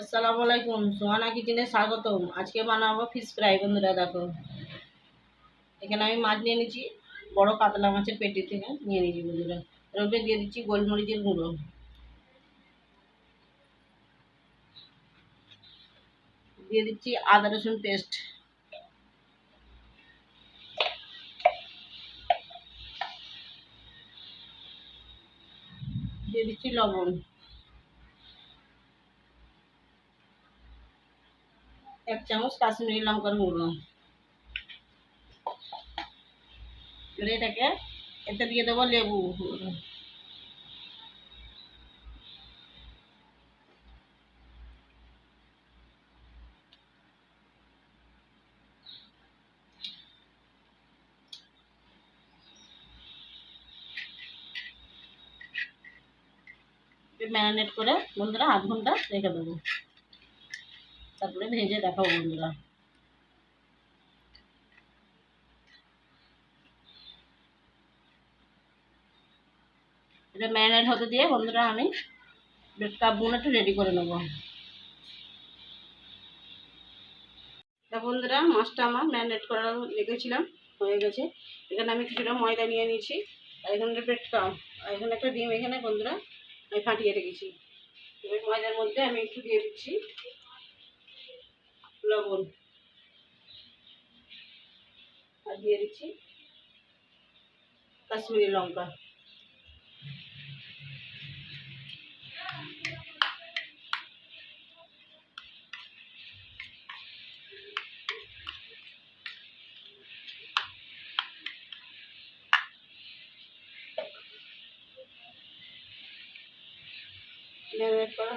আসসালামু আলাইকুম, সোহানা কিচেনে স্বাগতম। আজকে বানাবো ফিশ ফ্রাই বন্ধুরা দেখো। এখানে আমি মাছ নিয়ে নিচ্ছি বড় কাতলা মাছের পেটি থেকে নিয়ে নিচ্ছি বন্ধুরা। এর দিয়ে দিচ্ছি গোলমরিচের গুঁড়ো। দিয়ে দিচ্ছি আদা রসুন পেস্ট দিয়ে দিচ্ছি লবণ। এক চামচ কাশ্মীরি লঙ্কার গুঁড়ো এবার এটাকে এতে দিয়ে দেবো লেবু ম্যারিনেট করে বন্ধুরা আধ ঘণ্টা রেখে দেবো তারপরে ভেজে দেখাবো বন্ধুরা। এটা ম্যারিনেট হতে দিয়ে বন্ধুরা আমি ব্রেড একটু রেডি করে নেব। তা বন্ধুরা, মাছটা আমার ম্যারিনেট করা রেখেছিলাম হয়ে গেছে। এখানে আমি কিছুটা ময়দা নিয়ে নিয়েছি, আর এখানে ব্রেড কাপ আর এখানে একটা ডিম এখানে বন্ধুরা আমি ফাটিয়ে রেখেছি। এবার ময়দার মধ্যে আমি একটু দিয়ে দিচ্ছি। লবণ। আর দিয়ে দিচ্ছি কাশ্মীরি লঙ্কা।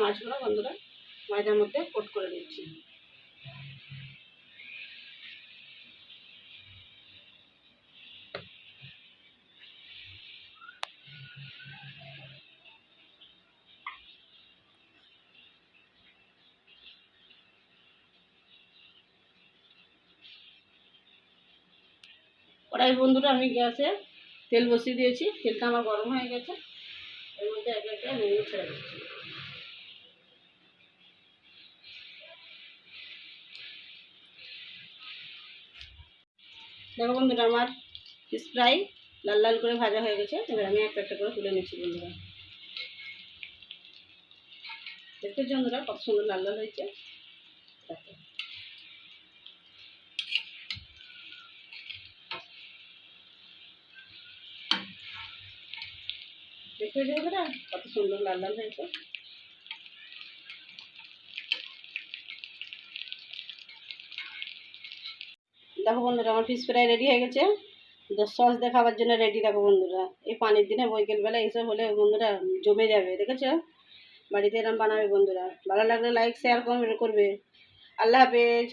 মাছগুলো বন্ধুরা ময়দার মধ্যে কোট করে দিচ্ছি কড়াই বন্ধুরা, আমি গ্যাসে তেল বসিয়ে দিয়েছি। তেলটা আমার গরম হয়ে গেছে। এর মধ্যে একে একে নেড়ে ছেড়ে দিচ্ছি। দেখো বন্ধুরা, আমার ফ্রাই লাল লাল করে ভাজা হয়ে গেছে, এবার আমি একটা একটা করে তুলে নিচ্ছি বন্ধুরা। দেখতে বন্ধুরা কত সুন্দর লাল লাল হয়েছে। দেখো। দেখতে বন্ধুরা কত সুন্দর লাল লাল হয়েছে। দেখো বন্ধুরা, আমার ফিশ ফ্রাই রেডি হয়ে গেছে। সস দেখাবার জন্য রেডি থাকো বন্ধুরা। এই পানির দিনে বৈকালবেলা এইসব হলে বন্ধুরা জমে যাবে, দেখেছ? বাড়িতে এরম বানাবে বন্ধুরা। ভালো লাগলে লাইক শেয়ার কমেন্ট করবে। আল্লাহ হাফেজ।